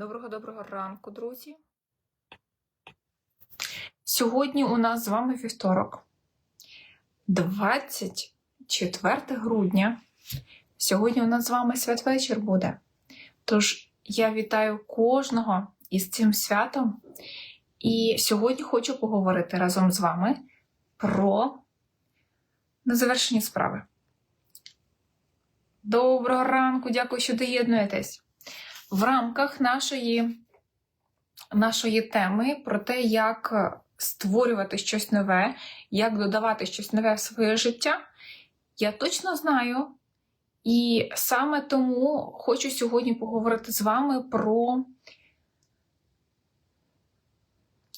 Доброго-доброго ранку, друзі. Сьогодні у нас з вами вівторок, 24 грудня. Сьогодні у нас з вами святвечір буде. Тож я вітаю кожного із цим святом. І сьогодні хочу поговорити разом з вами про незавершені справи. Доброго ранку, дякую, що доєднуєтесь. В рамках нашої, нашої теми про те, як створювати щось нове, як додавати щось нове в своє життя, я точно знаю. І саме тому хочу сьогодні поговорити з вами про.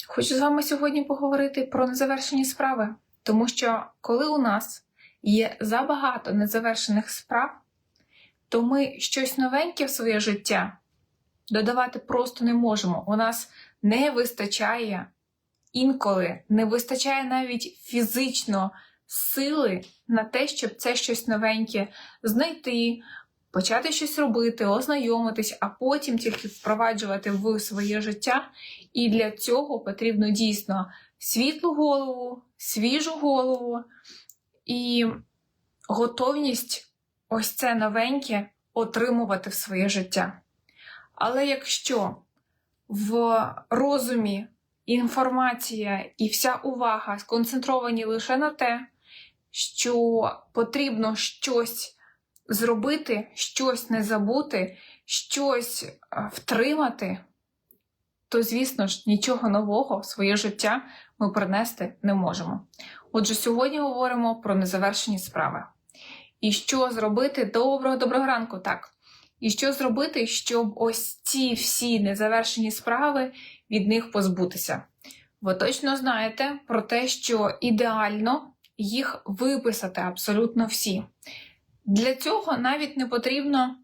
Хочу з вами сьогодні поговорити про незавершені справи. Тому що коли у нас є забагато незавершених справ, то ми щось новеньке в своє життя додавати просто не можемо. У нас не вистачає інколи, не вистачає навіть фізично сили на те, щоб це щось новеньке знайти, почати щось робити, ознайомитись, а потім тільки впроваджувати в своє життя. І для цього потрібно дійсно світлу голову, свіжу голову і готовність ось це новеньке отримувати в своє життя. Але якщо в розумі інформація і вся увага сконцентровані лише на те, що потрібно щось зробити, щось не забути, щось втримати, то, звісно ж, нічого нового в своє життя ми принести не можемо. Отже, сьогодні говоримо про незавершені справи. І що зробити доброго доброго ранку, так. І що зробити, щоб ось ці всі незавершені справи від них позбутися? Ви точно знаєте про те, що ідеально їх виписати абсолютно всі. Для цього навіть не потрібно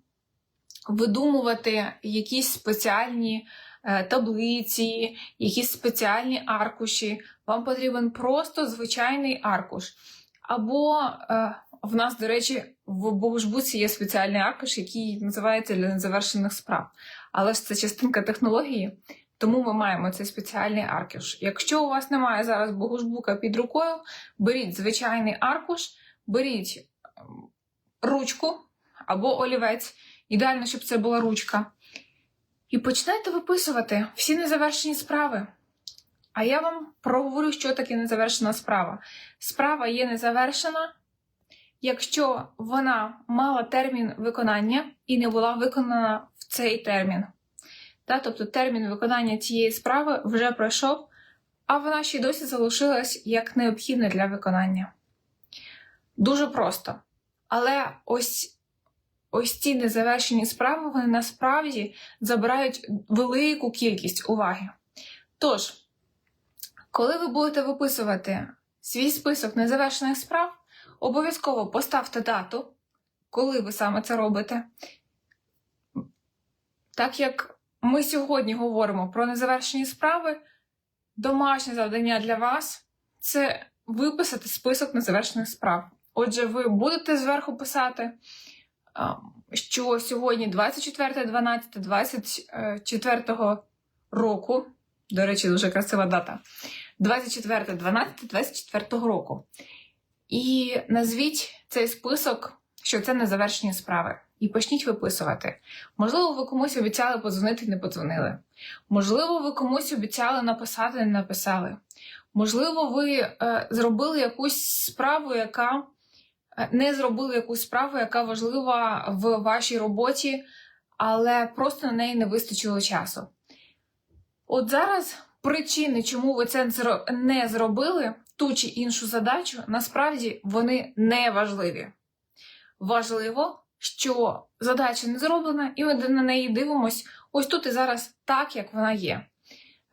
видумувати якісь спеціальні е, таблиці, якісь спеціальні аркуші. Вам потрібен просто звичайний аркуш. Або е, в нас, до речі, в Богожбуці є спеціальний аркуш, який називається для незавершених справ. Але ж це частинка технології, тому ми маємо цей спеціальний аркуш. Якщо у вас немає зараз Богожбука під рукою, беріть звичайний аркуш, беріть ем, ручку або олівець. Ідеально, щоб це була ручка. І починайте виписувати всі незавершені справи. А я вам проговорю, що таке незавершена справа. Справа є незавершена, якщо вона мала термін виконання і не була виконана в цей термін. Та, тобто термін виконання цієї справи вже пройшов, а вона ще й досі залишилась як необхідна для виконання. Дуже просто. Але ось ось ці незавершені справи вони насправді забирають велику кількість уваги. Тож, коли ви будете виписувати свій список незавершених справ, обов'язково поставте дату, коли ви саме це робите. Так як ми сьогодні говоримо про незавершені справи, домашнє завдання для вас це виписати список незавершених справ. Отже, ви будете зверху писати, що сьогодні 24.12.24 року, до речі, дуже красива дата. 24.12.24 року. І назвіть цей список, що це незавершені справи. І почніть виписувати. Можливо, ви комусь обіцяли подзвонити і не подзвонили. Можливо, ви комусь обіцяли написати і не написали. Можливо, ви е, зробили якусь справу, яка е, не зробили якусь справу, яка важлива в вашій роботі, але просто на неї не вистачило часу. От зараз причини, чому ви це не зробили, ту чи іншу задачу, насправді вони не важливі. Важливо, що задача не зроблена, і ми на неї дивимось ось тут і зараз так, як вона є.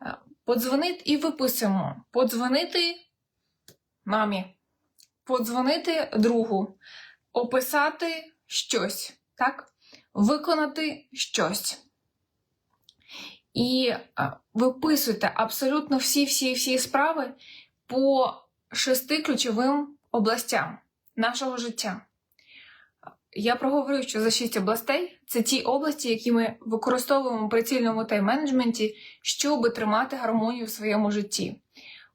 Е, подзвонити і виписуємо. Подзвонити мамі, подзвонити другу, описати щось, так? виконати щось. І е, виписуйте абсолютно всі-всі-всі справи по шести ключовим областям нашого життя. я проговорю, що за шість областей це ті області, які ми використовуємо при цільному тайм-менеджменті, щоб тримати гармонію в своєму житті.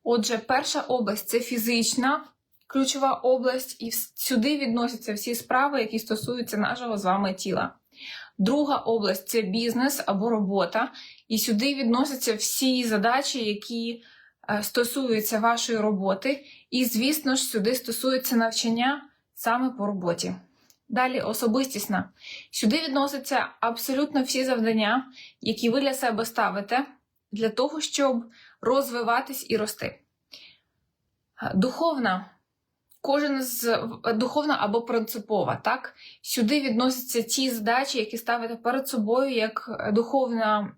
Отже, перша область це фізична ключова область, і сюди відносяться всі справи, які стосуються нашого з вами тіла. Друга область це бізнес або робота, і сюди відносяться всі задачі, які стосуються вашої роботи, і, звісно ж, сюди стосується навчання саме по роботі. Далі особистісна. Сюди відносяться абсолютно всі завдання, які ви для себе ставите для того, щоб розвиватись і рости. Е, Духовна. Кожен з духовна або принципова, так? Сюди відносяться ті задачі, які ставите перед собою як духовна,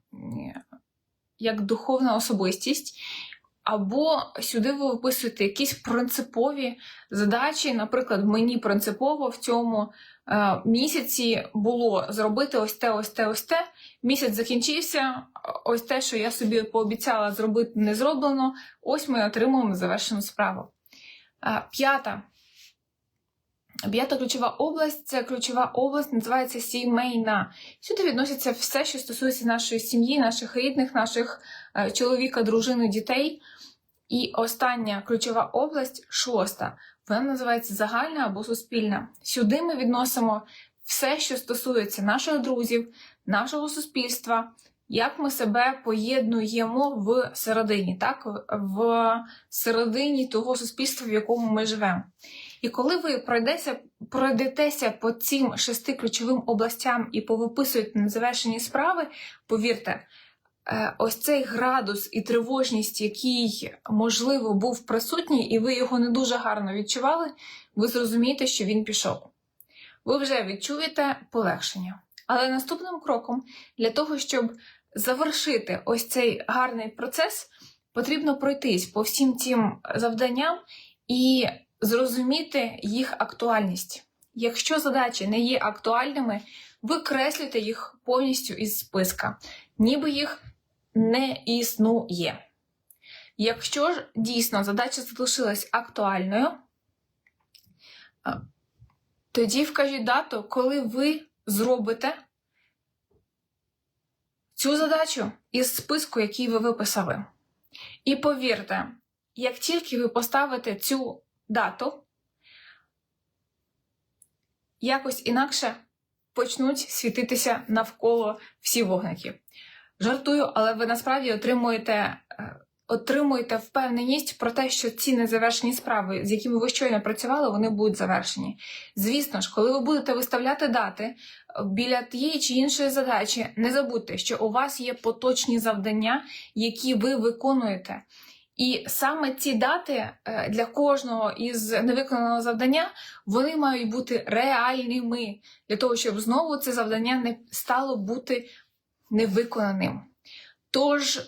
як духовна особистість, або сюди ви виписуєте якісь принципові задачі. Наприклад, мені принципово в цьому е, місяці було зробити ось те, ось те, ось те. Місяць закінчився. Ось те, що я собі пообіцяла зробити, не зроблено. Ось ми отримуємо завершену справу. Е, П'ята. П'ята ключова область це ключова область, називається сімейна. Сюди відноситься все, що стосується нашої сім'ї, наших рідних, наших е, чоловіка, дружини, дітей. І остання ключова область шоста. Вона називається загальна або суспільна. Сюди ми відносимо все, що стосується наших друзів, нашого суспільства, як ми себе поєднуємо в середині, так? в середині того суспільства, в якому ми живемо. І коли ви пройдеся, пройдетеся по цим шести ключовим областям і повиписуєте незавершені справи, повірте, ось цей градус і тривожність, який, можливо, був присутній, і ви його не дуже гарно відчували, ви зрозумієте, що він пішов. Ви вже відчуєте полегшення. Але наступним кроком для того, щоб завершити ось цей гарний процес, потрібно пройтись по всім цим завданням і зрозуміти їх актуальність. Якщо задачі не є актуальними, викреслюйте їх повністю із списка, ніби їх не існує. Якщо ж дійсно задача залишилась актуальною, тоді вкажіть дату, коли ви зробите цю задачу із списку, який ви виписали. І повірте, як тільки ви поставите цю дату, якось інакше почнуть світитися навколо всі вогники. Жартую, але ви насправді отримуєте, е, отримуєте впевненість про те, що ці незавершені справи, з якими ви щойно працювали, вони будуть завершені. Звісно ж, коли ви будете виставляти дати е, біля тієї чи іншої задачі, не забудьте, що у вас є поточні завдання, які ви виконуєте. І саме ці дати е, для кожного із невиконаного завдання вони мають бути реальними для того, щоб знову це завдання не стало бути невиконаним. Тож,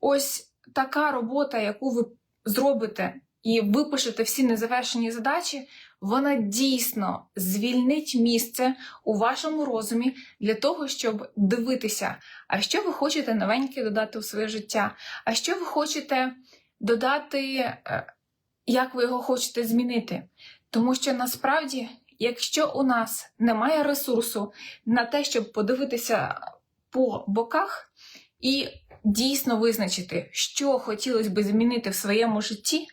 ось така робота, яку ви зробите і випишете всі незавершені задачі, вона дійсно звільнить місце у вашому розумі для того, щоб дивитися, а що ви хочете новеньке додати у своє життя, а що ви хочете додати, е, як ви його хочете змінити. Тому що насправді, якщо у нас немає ресурсу на те, щоб подивитися по боках і дійсно визначити, що хотілося би змінити в своєму житті,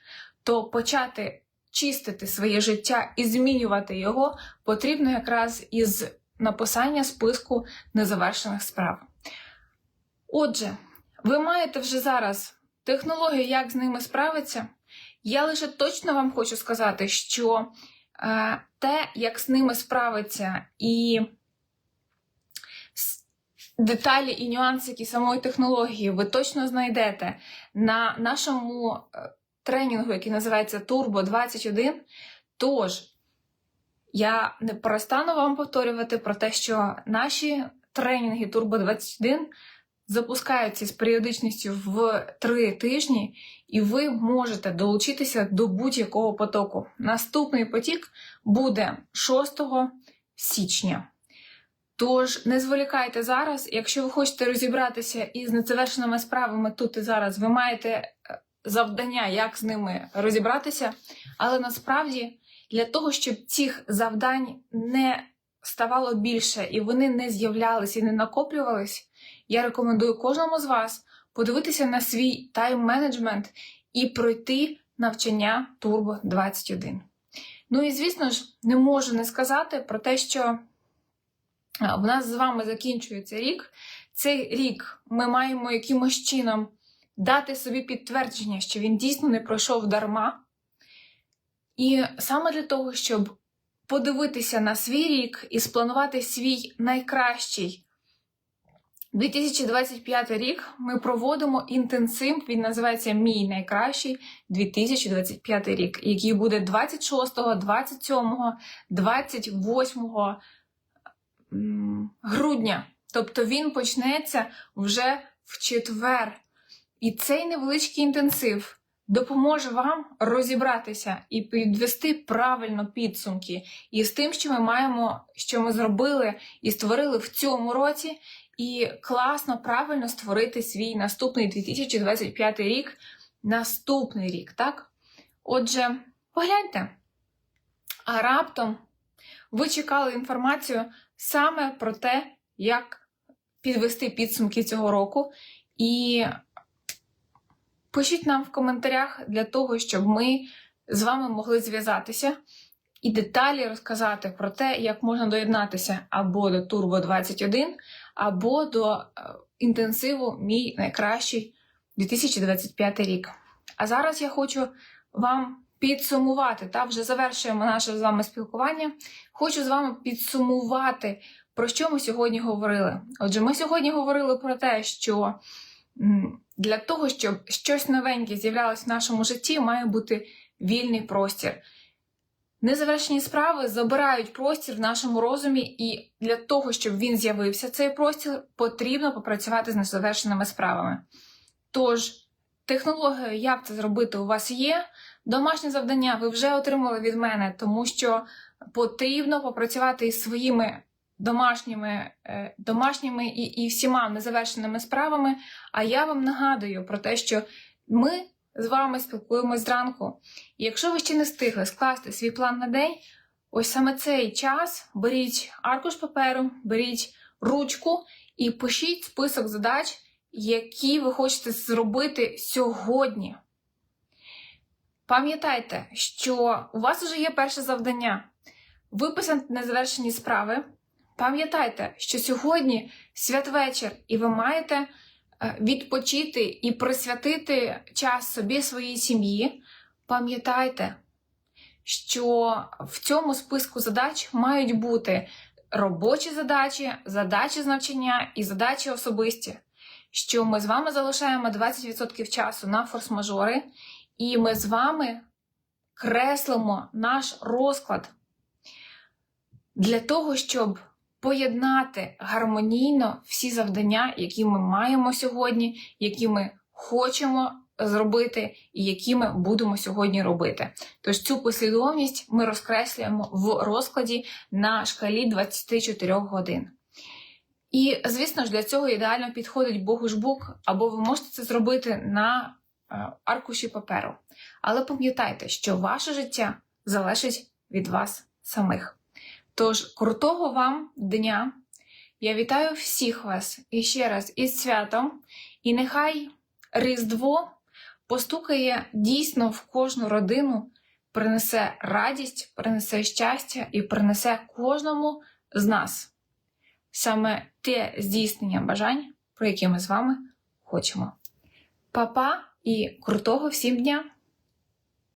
то почати чистити своє життя і змінювати його потрібно якраз із написання списку незавершених справ. Отже, ви маєте вже зараз технологію, як з ними справитися. Я лише точно вам хочу сказати, що е, те, як з ними справиться, і деталі і нюансики самої технології ви точно знайдете на нашому е, тренінгу, який називається Turbo 21. Тож, я не перестану вам повторювати про те, що наші тренінги Turbo 21 запускаються з періодичністю в три тижні, і ви можете долучитися до будь-якого потоку. Наступний потік буде 6 січня. Тож не зволікайте зараз, якщо ви хочете розібратися із незавершеними справами тут і зараз, ви маєте е, завдання, як з ними розібратися, але насправді для того, щоб цих завдань не ставало більше і вони не з'являлись і не накоплювались, я рекомендую кожному з вас подивитися на свій тайм-менеджмент і пройти навчання Turbo 21. Ну і звісно ж, не можу не сказати про те, що в нас з вами закінчується рік. Цей рік ми маємо якимось чином дати собі підтвердження, що він дійсно не пройшов дарма. І саме для того, щоб подивитися на свій рік і спланувати свій найкращий 2025 рік, ми проводимо інтенсив, він називається Мій найкращий 2025 рік, який буде 26, 27, 28 м, грудня. Тобто він почнеться вже в четвер. І цей невеличкий інтенсив допоможе вам розібратися і підвести правильно підсумки із тим, що ми маємо, що ми зробили і створили в цьому році, і класно, правильно створити свій наступний 2025 рік, наступний рік, так? Отже, погляньте. А раптом ви чекали інформацію саме про те, як підвести підсумки цього року. І пишіть нам в коментарях для того, щоб ми з вами могли зв'язатися і деталі розказати про те, як можна доєднатися або до Turbo 21, або до е, інтенсиву Мій найкращий 2025 рік. А зараз я хочу вам підсумувати, та вже завершуємо наше з вами спілкування. Хочу з вами підсумувати, про що ми сьогодні говорили. Отже, ми сьогодні говорили про те, що для того, щоб щось новеньке з'являлось в нашому житті, має бути вільний простір. Незавершені справи забирають простір в нашому розумі, і для того, щоб він з'явився, цей простір, потрібно попрацювати з незавершеними справами. Тож, технологія, як це зробити, у вас є. Домашнє завдання ви вже отримали від мене, тому що потрібно попрацювати із своїми домашніми, е, домашніми і, і всіма незавершеними справами. А я вам нагадую про те, що ми з вами спілкуємось зранку. І якщо ви ще не встигли скласти свій план на день, ось саме цей час беріть аркуш паперу, беріть ручку і пишіть список задач, які ви хочете зробити сьогодні. Пам'ятайте, що у вас вже є перше завдання виписати незавершені справи. Пам'ятайте, що сьогодні святвечір, і ви маєте е, відпочити і присвятити час собі, своїй сім'ї. Пам'ятайте, що в цьому списку задач мають бути робочі задачі, задачі з навчання і задачі особисті. Що ми з вами залишаємо 20% часу на форс-мажори, і ми з вами креслимо наш розклад для того, щоб поєднати гармонійно всі завдання, які ми маємо сьогодні, які ми хочемо зробити, і які ми будемо сьогодні робити. Тож цю послідовність ми розкреслюємо в розкладі на шкалі 24 годин. І, звісно ж, для цього ідеально підходить Богушбук, або ви можете це зробити на аркуші паперу. Але пам'ятайте, що ваше життя залежить від вас самих. Тож, крутого вам дня! Я вітаю всіх вас іще раз із святом, і нехай Різдво постукає дійсно в кожну родину, принесе радість, принесе щастя і принесе кожному з нас саме те здійснення бажань, про які ми з вами хочемо. Па-па і крутого всім дня!